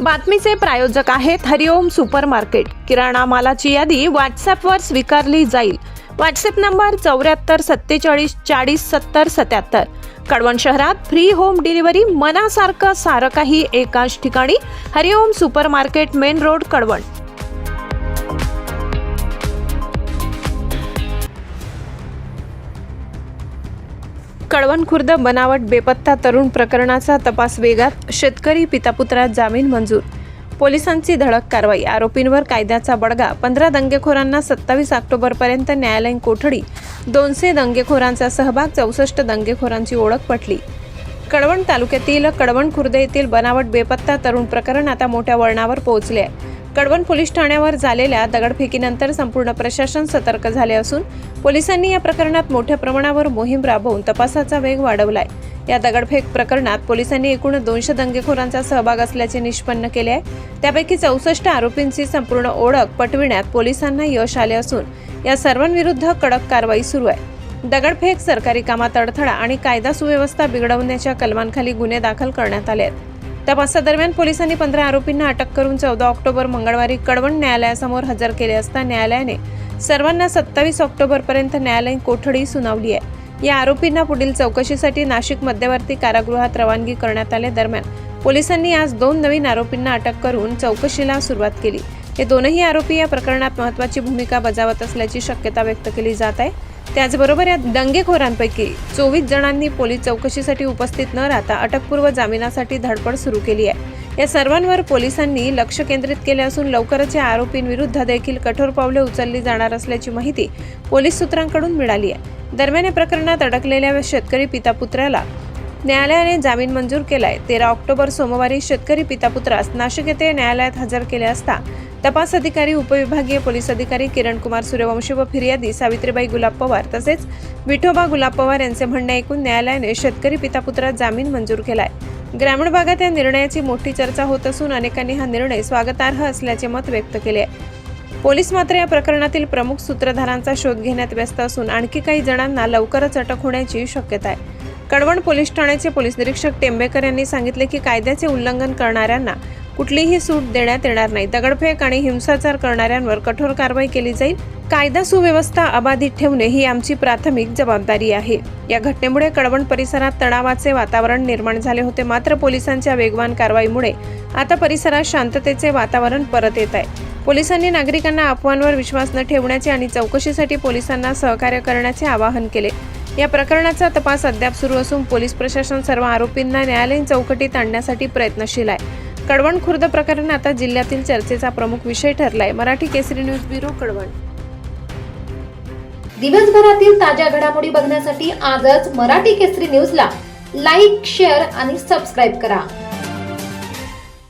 बातमीचे प्रायोजक आहेत हरिओम super market किराणा मालाची यादी व्हॉट्सॲपवर स्वीकारली जाईल. व्हॉट्सॲप नंबर चौऱ्याहत्तर सत्तेचाळीस चाळीस सत्तर सत्याहत्तर. कडवण शहरात फ्री होम डिलिव्हरी मनासारखं सारं काही एकाच ठिकाणी. Hariom super market main road Kadwan. Kalwan Khurd बनावट बेपत्ता तरुण प्रकरणाचा तपास वेगात शेतकरी पितापुत्रात जामीन मंजूर. पोलिसांची धडक कारवाई आरोपींवर कायद्याचा बडगा पंधरा दंगेखोरांना सत्तावीस ऑक्टोबरपर्यंत न्यायालयीन कोठडी दोनशे दंगेखोरांचा सहभाग चौसष्ट दंगेखोरांची ओळख पटली. कळवण तालुक्यातील कळवण खुर्द येथील बनावट बेपत्ता तरुण प्रकरण आता मोठ्या वळणावर पोहोचले आहे. कडवण पोलीस ठाण्यावर झालेल्या दगडफेकीनंतर संपूर्ण प्रशासन सतर्क झाले असून पोलिसांनी या प्रकरणात मोठ्या प्रमाणावर मोहीम राबवून तपासाचा वेग वाढवलाय. या दगडफेक प्रकरणात पोलिसांनी एकूण दोनशे दंगेखोरांचा सहभाग असल्याचे निष्पन्न केले आहे. त्यापैकी चौसष्ट आरोपींची संपूर्ण ओळख पटविण्यात पोलिसांना यश आले असून या सर्वांविरुद्ध कडक कारवाई सुरू आहे. दगडफेक सरकारी कामात अडथळा आणि कायदा सुव्यवस्था बिघडवण्याच्या कलमांखाली गुन्हे दाखल करण्यात आले आहेत. तपासादरम्यान पोलिसांनी पंधरा आरोपींना अटक करून चौदा ऑक्टोबर मंगळवारी कळवण न्यायालयासमोर हजर केले असता न्यायालयाने सर्वांना सत्तावीस ऑक्टोबरपर्यंत न्यायालयीन कोठडी सुनावली आहे. या आरोपींना पुढील चौकशीसाठी नाशिक मध्यवर्ती कारागृहात रवानगी करण्यात आले. दरम्यान पोलिसांनी आज दोन नवीन आरोपींना अटक करून चौकशीला सुरुवात केली. हे दोनही आरोपी या प्रकरणात महत्वाची भूमिका बजावत असल्याची शक्यता व्यक्त केली जात आहे. त्याचबरोबर या दंगेखोरांपैकी चोवीस जणांनी पोलीस चौकशीसाठी उपस्थित न राहता अटकपूर्व जामिनासाठी धडपड सुरू केली आहे. या सर्वांवर पोलिसांनी लक्ष केंद्रित केले असून लवकरच या आरोपींविरुद्ध देखील कठोर पावले उचलली जाणार असल्याची माहिती पोलीस सूत्रांकडून मिळाली आहे. दरम्यान या प्रकरणात अडकलेल्या शेतकरी पितापुत्राला न्यायालयाने जामीन मंजूर केलाय. तेरा ऑक्टोबर सोमवारी शेतकरी पितापुत्रास नाशिक येथे न्यायालयात हजर केले असता तपास अधिकारी उपविभागीय पोलीस अधिकारी किरण कुमार सूर्यवंशी व फिर्यादी सावित्रीबाई गुलाब पवार तसेच विठोबा गुलाब पवार यांचे म्हणणे ऐकून न्यायालयाने शेतकरी पितापुत्रात जामीन मंजूर केलाय. ग्रामीण भागात या निर्णयाची मोठी चर्चा होत असून अनेकांनी हा निर्णय स्वागतार्ह असल्याचे मत व्यक्त केले आहे. पोलीस मात्र या प्रकरणातील प्रमुख सूत्रधारांचा शोध घेण्यात व्यस्त असून आणखी काही जणांना लवकरच अटक होण्याची शक्यता आहे. कळवण पोलीस ठाण्याचे पोलीस निरीक्षक टेंबेकर यांनी सांगितले की कायद्याचे उल्लंघन करणाऱ्यांना कुठलीही सूट देण्यात येणार नाही. दगडफेक आणि हिंसाचार करणाऱ्यांवर कठोर कारवाई केली जाईल. कायदा सुव्यवस्था अबाधित ठेवणे ही आमची प्राथमिक जबाबदारी आहे. या घटनेमुळे कडवण परिसरात तणावाचे वातावरण निर्माण झाले होते. मात्र पोलिसांच्या वेगवान कारवाईमुळे आता परिसरात शांततेचे वातावरण परत येत आहे. पोलिसांनी नागरिकांना अफवांवर विश्वास न ठेवण्याचे आणि चौकशीसाठी पोलिसांना सहकार्य करण्याचे आवाहन केले. या प्रकरणाचा तपास अद्याप सुरू असून पोलीस प्रशासन सर्व आरोपींना न्यायालयीन चौकटीत आणण्यासाठी प्रयत्नशील आहे. कडवण खुर्द प्रकरण आता जिल्ह्यातील चर्चेचा प्रमुख विषय ठरलाय. मराठी केसरी न्यूज ब्युरो कडवण दिवसभरातील ताज्या घडामोडी बघण्यासाठी आजच मराठी केसरी न्यूजला लाईक शेअर आणि सबस्क्राईब करा.